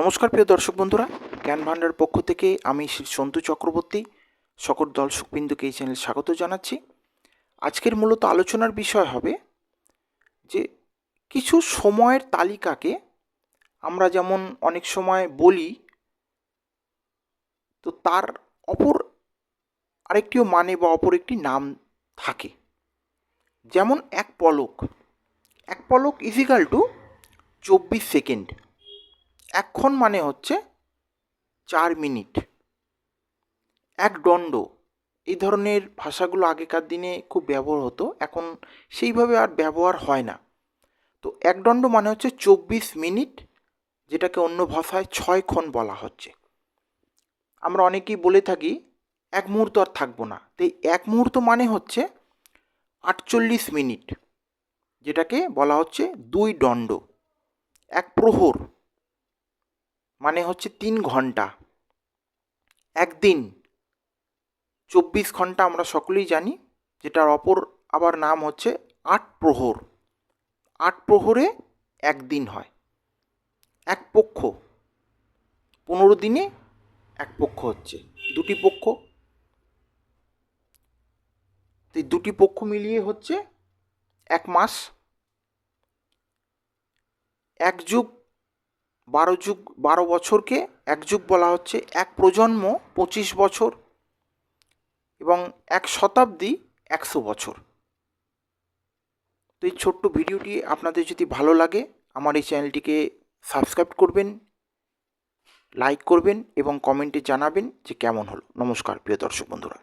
নমস্কার, প্রিয় দর্শক বন্ধুরা। জ্ঞান ভাণ্ডার পক্ষ থেকে আমি শ্রী সন্তু চক্রবর্তী, সকল দর্শকবিন্দুকে এই চ্যানেল স্বাগত জানাচ্ছি। আজকের মূলত আলোচনার বিষয় হবে যে কিছু সময়ের তালিকাকে আমরা যেমন অনেক সময় বলি, তো তার অপর আরেকটিও মানে বা অপর একটি নাম থাকে। যেমন এক পলক। এক পলক ইজিক্যাল টু চব্বিশ সেকেন্ড। এক্ষণ মানে হচ্ছে চার মিনিট। এক দণ্ড। এই ধরনের ভাষাগুলো আগেকার দিনে খুব ব্যবহার হতো, এখন সেইভাবে আর ব্যবহার হয় না। তো এক দণ্ড মানে হচ্ছে চব্বিশ মিনিট, যেটাকে অন্য ভাষায় ছয় ক্ষণ বলা হচ্ছে। আমরা অনেকেই বলে থাকি, এক মুহূর্ত আর থাকব না। তো এক মুহূর্ত মানে হচ্ছে আটচল্লিশ মিনিট, যেটাকে বলা হচ্ছে দুই দণ্ড। এক প্রহর। মানে হচ্ছে তিন ঘণ্টা। একদিন চব্বিশ ঘণ্টা আমরা সকলেই জানি, যেটার অপর আবার নাম হচ্ছে আট প্রহর। আট প্রহরে একদিন হয়। এক পক্ষ। পনেরো দিনে এক পক্ষ হচ্ছে। দুটি পক্ষ। তো এই দুটি পক্ষ মিলিয়ে হচ্ছে এক মাস। এক যুগ বারো যুগ, বারো বছরকে এক যুগ বলা হচ্ছে। এক প্রজন্ম পঁচিশ বছর এবং এক শতাব্দী একশো বছর। তো এই ছোট্ট ভিডিওটি আপনাদের যদি ভালো লাগে, আমার এই চ্যানেলটিকে সাবস্ক্রাইব করবেন, লাইক করবেন এবং কমেন্টে জানাবেন যে কেমন হলো। নমস্কার, প্রিয় দর্শক বন্ধুরা।